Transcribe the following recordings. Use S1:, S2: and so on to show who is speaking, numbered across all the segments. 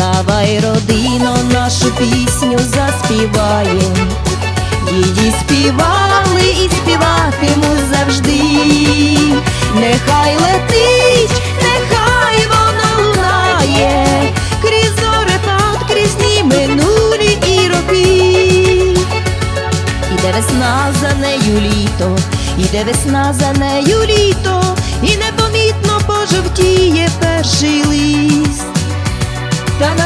S1: Давай, родино, нашу пісню заспіваєм. Її співали і співатимуть завжди. Нехай летить, нехай вона лунає, крізь зорепад, крізь дні минулі і роки. Іде весна за нею літо, іде весна за нею літо, і непомітно пожовтіє перший. Та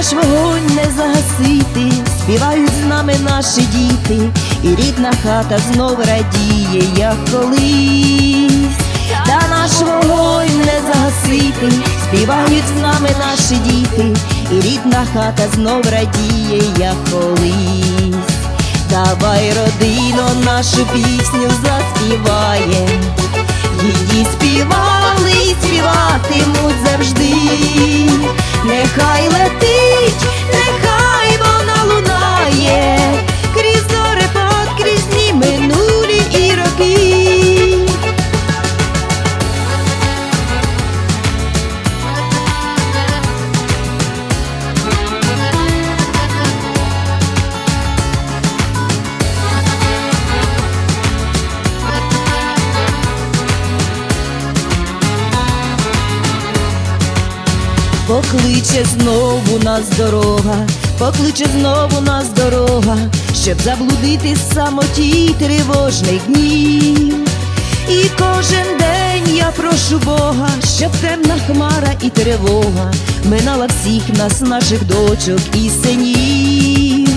S1: наш вогонь не загасити, співають з нами наші діти, і рідна хата знов радіє, як колись. Та наш вогонь не загасити, співають з нами наші діти, і рідна хата знов радіє, як колись. Давай, родино, нашу пісню заспіваєм. Її співали і співатимуть завжди. Нехай летить, Покличе знову нас дорога, покличе знову нас дорога, щоб заблудити самоті тривожних днів. І кожен день я прошу Бога, щоб темна хмара і тривога минала всіх нас, наших дочок і синів.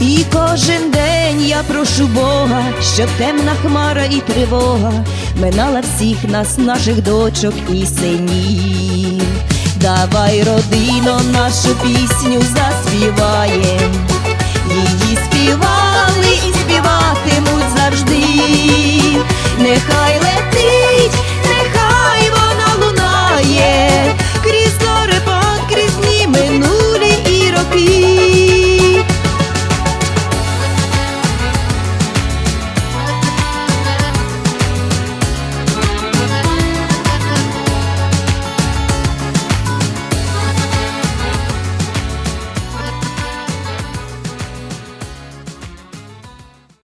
S1: І кожен день я прошу Бога, щоб темна хмара і тривога минала всіх нас, наших дочок і синів. Давай, родино, нашу пісню заспіваєм.